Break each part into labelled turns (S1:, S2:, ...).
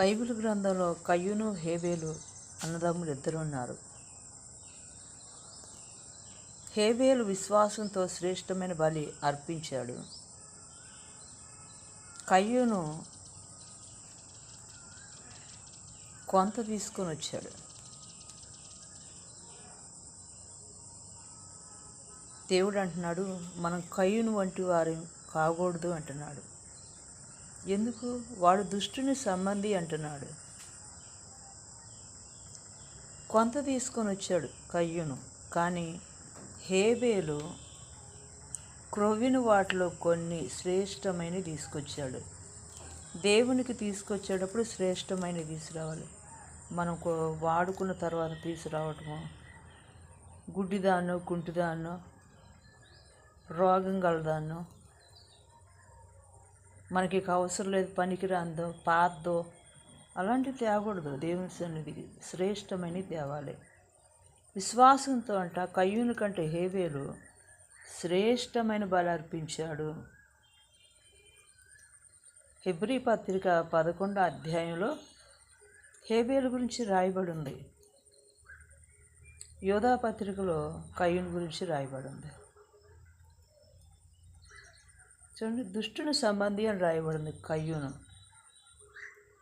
S1: Bible గ్రంథంలో కయ్యూను హేబేలు అన్నదమ్ములు ఇద్దరు ఉన్నారు హేబేలు విశ్వాసంతో శ్రేష్టమైన బలి అర్పించాడు. కయ్యూను కొంత తీసుకొని వచ్చాడు. దేవుడు అంటున్నాడు మనం కయ్యూను వంటి వారు కాకూడదు అంటున్నాడు. ఎందుకు? వాడు దుష్టుని సంబంధి అంటున్నాడు. కొంత తీసుకొని వచ్చాడు కయ్యును. కానీ హేబేలు క్రొవ్విని వాటిలో కొన్ని శ్రేష్టమైనవి తీసుకొచ్చాడు. దేవునికి తీసుకొచ్చేటప్పుడు శ్రేష్టమైనవి తీసుకురావాలి. మనం వాడుకున్న తర్వాత తీసుకురావటము గుడ్డిదాన్నో కుంటిదాన్నో రోగం గలదాన్నో మనకి ఇక అవసరం లేదు పనికిరాందో పాతదో అలాంటివి తేకూడదు. దేవుని సన్నిధికి శ్రేష్టమైనవి తేవాలి విశ్వాసంతో అంట కయ్యూని కంటే హేవేలు శ్రేష్టమైన బలి అర్పించాడు. హెబ్రీ పత్రిక పదకొండో అధ్యాయంలో హేబేలు గురించి రాయబడి ఉంది యోధా పత్రికలో కయ్యూని గురించి రాయబడి ఉంది చూడండి దుష్టుని సంబంధి అని రాయబడింది కయ్యూను.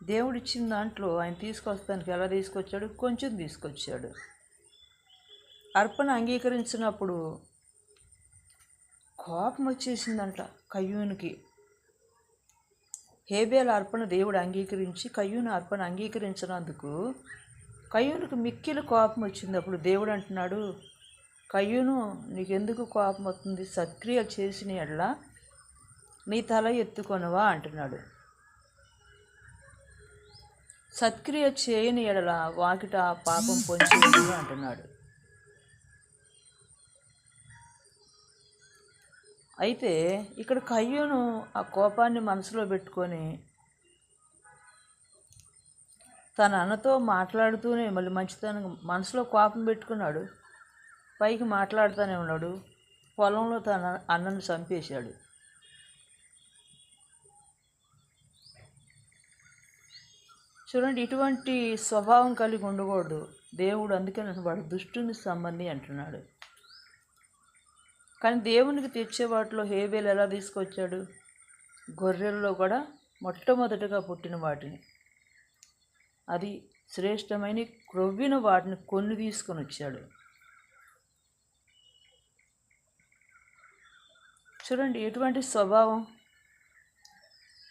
S1: దేవుడు ఇచ్చిన దాంట్లో ఆయన తీసుకొస్తానికి ఎలా తీసుకొచ్చాడు? కొంచెం తీసుకొచ్చాడు. అర్పణ అంగీకరించినప్పుడు కోపం వచ్చేసిందంట కయ్యూనికి. హేబేల అర్పణ దేవుడు అంగీకరించి కయ్యూని అర్పణ అంగీకరించినందుకు కయ్యూనికి మిక్కిలి కోపం వచ్చింది. అప్పుడు దేవుడు అంటున్నాడు కయ్యూను నీకెందుకు కోపం వస్తుంది? సత్క్రియ చేసిన ఎడలా నీ తల ఎత్తుకొనవా అంటున్నాడు. సత్క్రియ చేయని ఎడల వాకిట పాపం పొంచి అంటున్నాడు. అయితే ఇక్కడ కయ్యను ఆ కోపాన్ని మనసులో పెట్టుకొని తన అన్నతో మాట్లాడుతూనే మళ్ళీ మంచితనం మనసులో కోపం పెట్టుకున్నాడు. పైకి మాట్లాడుతూనే ఉన్నాడు. పొలంలో తన అన్నను చంపేశాడు. చూడండి ఇటువంటి స్వభావం కలిగి ఉండకూడదు. దేవుడు అందుకని వాడు దుష్టుని సంబంధి అంటున్నాడు. కానీ దేవునికి తెచ్చే వాటిలో హేబేలు ఎలా తీసుకొచ్చాడు? గొర్రెల్లో కూడా మొట్టమొదటిగా పుట్టిన వాటిని. అది శ్రేష్టమైన క్రొవ్విన వాటిని కొన్ని తీసుకొని వచ్చాడు. చూడండి ఎటువంటి స్వభావం?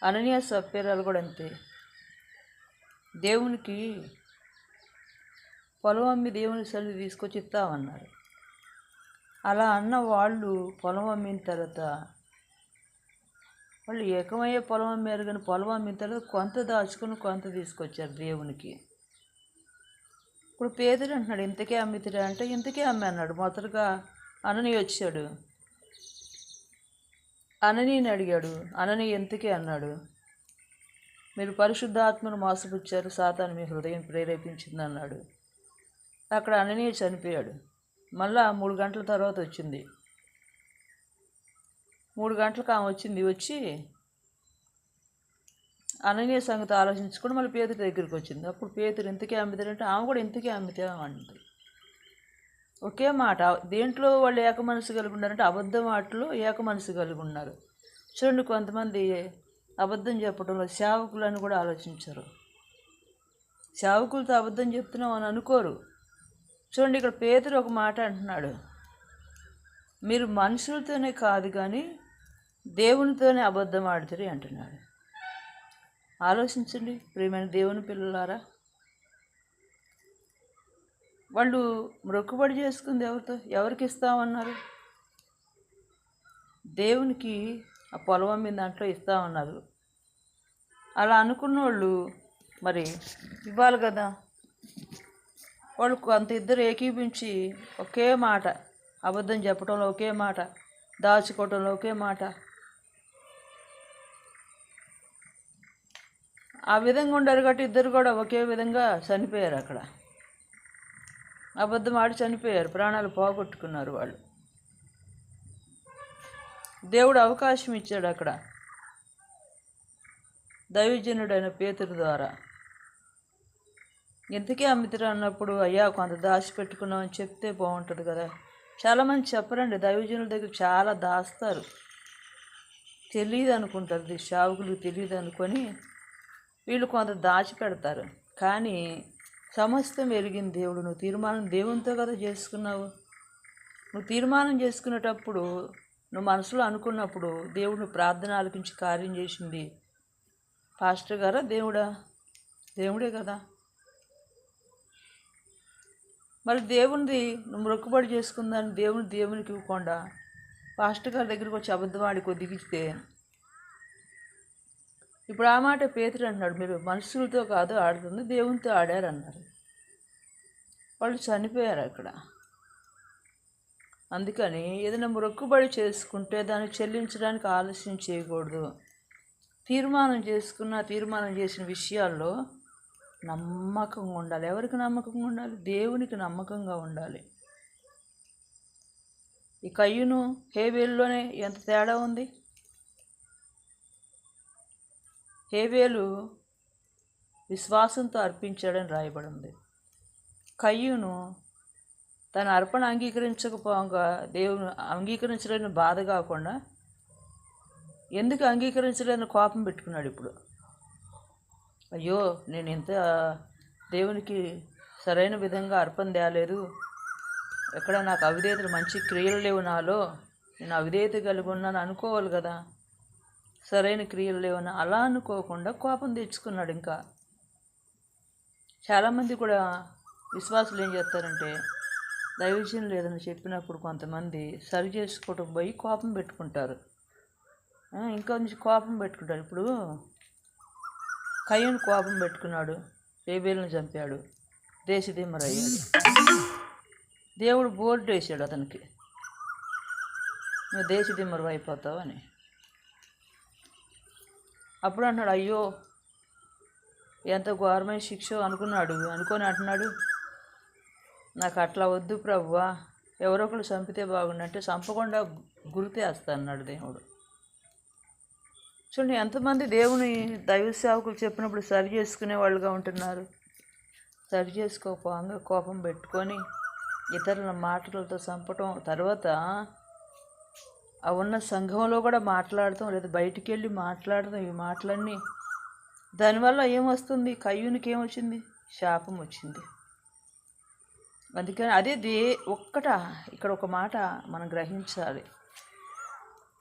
S1: అననీయ సప్పేరాలు కూడా అంతే. దేవునికి పొలం అమ్మి దేవుని సెలవు తీసుకొచ్చి ఇస్తామన్నారు. అలా అన్న వాళ్ళు పొలం అమ్మిన తర్వాత వాళ్ళు ఏకమయ్యే పొలం అమ్మారు కానీ పొలం అమ్మిన తర్వాత కొంత దాచుకుని కొంత తీసుకొచ్చారు దేవునికి. ఇప్పుడు పేదలు అంటున్నాడు ఇంతకే అమ్మితురా? అంటే ఇంతకే అమ్మి అన్నాడు. మొదటగా అనని వచ్చాడు. అననీని అడిగాడు. అనని ఎంతకే అన్నాడు. మీరు పరిశుద్ధాత్మను మోసపుచ్చారు సాతాను మీ హృదయం ప్రేరేపించింది అన్నాడు అక్కడ అననీయ చనిపోయాడు. మళ్ళా మూడు గంటల తర్వాత వచ్చింది. మూడు గంటలకు ఆమె వచ్చింది. వచ్చి అననీయ సంగతి ఆలోచించుకుని మళ్ళీ పేతుడి దగ్గరికి వచ్చింది. అప్పుడు పేతురు ఇంతకే అమ్మితారంటే ఆమె కూడా ఇంతకే అమ్మితే అంది. ఒకే మాట దేంట్లో వాళ్ళు ఏక మనసు కలిగి ఉన్నారంటే అబద్ధ మాటలు ఏక మనసు కలిగి ఉన్నారు. చూడండి కొంతమంది అబద్ధం చెప్పడంలో సేవకులను కూడా ఆలోచించరు. సేవకులతో అబద్ధం చెప్తున్నాం అని అనుకోరు. చూడండి ఇక్కడ పేదరు ఒక మాట అంటున్నాడు. మీరు మనుషులతోనే కాదు కానీ దేవునితోనే అబద్ధం ఆడుతుంది అంటున్నాడు. ఆలోచించండి ప్రియమైన దేవుని పిల్లలారా. వాళ్ళు మొక్కుబడి చేసుకుంది ఎవరితో? ఎవరికి ఇస్తామన్నారు? దేవునికి ఆ పొలం అమ్మిన దాంట్లో ఇస్తామన్నారు అలా అనుకున్న వాళ్ళు మరి ఇవ్వాలి కదా. వాళ్ళు అంత ఇద్దరు ఏకీపించి ఒకే మాట అబద్ధం చెప్పడంలో ఒకే మాట దాచుకోవటంలో ఒకే మాట. ఆ విధంగా ఉండారు కాబట్టి ఇద్దరు కూడా ఒకే విధంగా చనిపోయారు అక్కడ. అబద్ధం ఆడి చనిపోయారు. ప్రాణాలు పోగొట్టుకున్నారు వాళ్ళు. దేవుడు అవకాశం ఇచ్చాడు అక్కడ. దైవజనుడైన పేతురు ద్వారా. ఎందుకే అమ్మితరు అన్నప్పుడు అయ్యా కొంత దాచి పెట్టుకున్నామని చెప్తే బాగుంటుంది కదా. చాలామంది చెప్పరండి దైవజనుల దగ్గర చాలా దాస్తారు. తెలియదు అనుకుంటారు ఇది షావుకులు తెలియదు అనుకొని వీళ్ళు కొంత దాచి పెడతారు. కానీ సమస్తం ఎరిగిన దేవుడు నువ్వు తీర్మానం దేవునితో కదా చేసుకున్నావు. నువ్వు తీర్మానం చేసుకునేటప్పుడు నువ్వు మనసులో అనుకున్నప్పుడు దేవుడు ప్రార్థన ఆలకించి కార్యం చేసింది. పాస్టర్ గారా దేవుడా? దేవుడే కదా. మరి దేవునిది నువ్వు మొక్కుబడి చేసుకుందని దేవుని దేవునికి ఇవ్వకుండా పాస్టర్ గారి దగ్గరికి వచ్చి అబద్ధవాడి కొద్దిగిస్తే ఇప్పుడు ఆ మాట పేతుడు అంటున్నాడు మీరు మనుషులతో కాదు ఆడుతుంది. దేవునితో ఆడారు అన్నారు వాళ్ళు చనిపోయారు అక్కడ. అందుకని ఏదైనా మొక్కుబడి చేసుకుంటే దాన్ని చెల్లించడానికి ఆలస్యం చేయకూడదు. తీర్మానం చేసుకున్న తీర్మానం చేసిన విషయాల్లో నమ్మకంగా ఉండాలి. ఎవరికి నమ్మకంగా ఉండాలి? దేవునికి నమ్మకంగా ఉండాలి. ఈ కయ్యును హేవేలులోనే ఎంత తేడా ఉంది? హేవేలు విశ్వాసంతో అర్పించాడని రాయబడింది కయ్యును తన అర్పణ అంగీకరించకపోగా దేవుని అంగీకరించలేని బాధ కాకుండా ఎందుకు అంగీకరించలేని కోపం పెట్టుకున్నాడు ఇప్పుడు? అయ్యో నేను ఇంత దేవునికి సరైన విధంగా అర్పణ తేలేదు. ఎక్కడ నాకు అవిధేతలు మంచి క్రియలు లేవు నాలో. నేను అవిధేయత కలిగి ఉన్నాను అనుకోవాలి కదా. సరైన క్రియలు లేవని అలా అనుకోకుండా కోపం తెచ్చుకున్నాడు ఇంకా. చాలామంది కూడా విశ్వాసులు ఏం చేస్తారంటే దైవజనం లేదని చెప్పినప్పుడు కొంతమంది సరి చేసుకోవటం పోయి కోపం పెట్టుకుంటారు. ఆ, ఇంకా నుంచి కోపం పెట్టుకుంటారు. ఇప్పుడు కయ్యను కోపం పెట్టుకున్నాడు ఏబేలను చంపాడు దేశదిమ్మరయ్యాడు దేవుడు బోర్డు వేసాడు అతనికి. నువ్వు దేశదిమ్మరు అయిపోతావు అని. అప్పుడు అంటున్నాడు అయ్యో ఎంత ఘోరమైన శిక్ష అనుకున్నాడు అనుకొని అంటున్నాడు. నాకు అట్లా వద్దు ప్రభువా ఎవరో ఒకరు చంపితే బాగుండంటే చంపకుండా గురితేస్తా అన్నాడు దేవుడు. చూడండి ఎంతమంది దేవుని దైవ సేవకులు చెప్పినప్పుడు సరి చేసుకునే వాళ్ళుగా ఉంటున్నారు. సరి చేసుకోకపోగా కోపం పెట్టుకొని ఇతరుల మాటలతో చంపటం తర్వాత ఆ ఉన్న సంఘంలో కూడా మాట్లాడతాం లేదా బయటికి వెళ్ళి మాట్లాడతాం ఈ మాటలన్నీ. దానివల్ల ఏమొస్తుంది? కయ్యూనికి ఏమొచ్చింది శాపం వచ్చింది అందుకని అదే దే ఒక్కట ఇక్కడ ఒక మాట మనం గ్రహించాలి.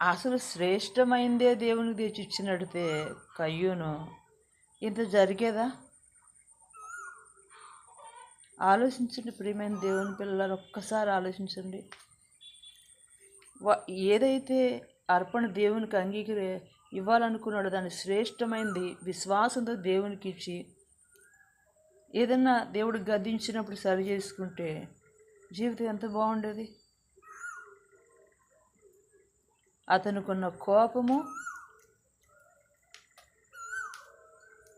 S1: అసలు శ్రేష్టమైందే దేవునికి తెచ్చి ఇచ్చినడితే కయ్యూను. ఇంత జరిగేదా? ఆలోచించండి ప్రియమైన దేవుని పిల్లలు ఒక్కసారి ఆలోచించండి. ఏదైతే అర్పణ దేవునికి అంగీకరి ఇవ్వాలనుకున్నాడో దాని శ్రేష్టమైనది విశ్వాసంతో దేవునికి ఇచ్చి ఏదన్నా దేవుడు గద్దించినప్పుడు సరి చేసుకుంటే జీవితం ఎంత బాగుండేది? అతనుకున్న కోపము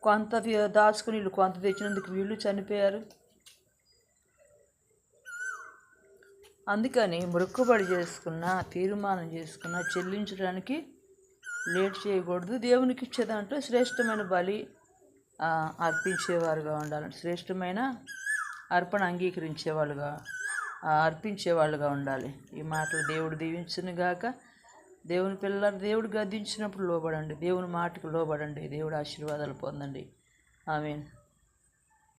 S1: కొంత దాచుకుని వీళ్ళు కొంత తెచ్చినందుకు వీళ్ళు చనిపోయారు. అందుకని మొక్కుబడి చేసుకున్న తీర్మానం చేసుకున్న చెల్లించడానికి లేట్ చేయకూడదు. దేవునికి ఇచ్చేదాంట్లో శ్రేష్టమైన బలి అర్పించేవారుగా ఉండాలి శ్రేష్టమైన అర్పణ అంగీకరించేవాళ్ళుగా అర్పించే అర్పించేవాళ్ళుగా ఉండాలి. ఈ మాటలు దేవుడు దీవించును గాక. దేవుని పిల్లలు దేవుడు గద్దించినప్పుడు లోబడండి. దేవుని మాటకు లోబడండి. దేవుడు ఆశీర్వాదాలు పొందండి. ఆమెన్.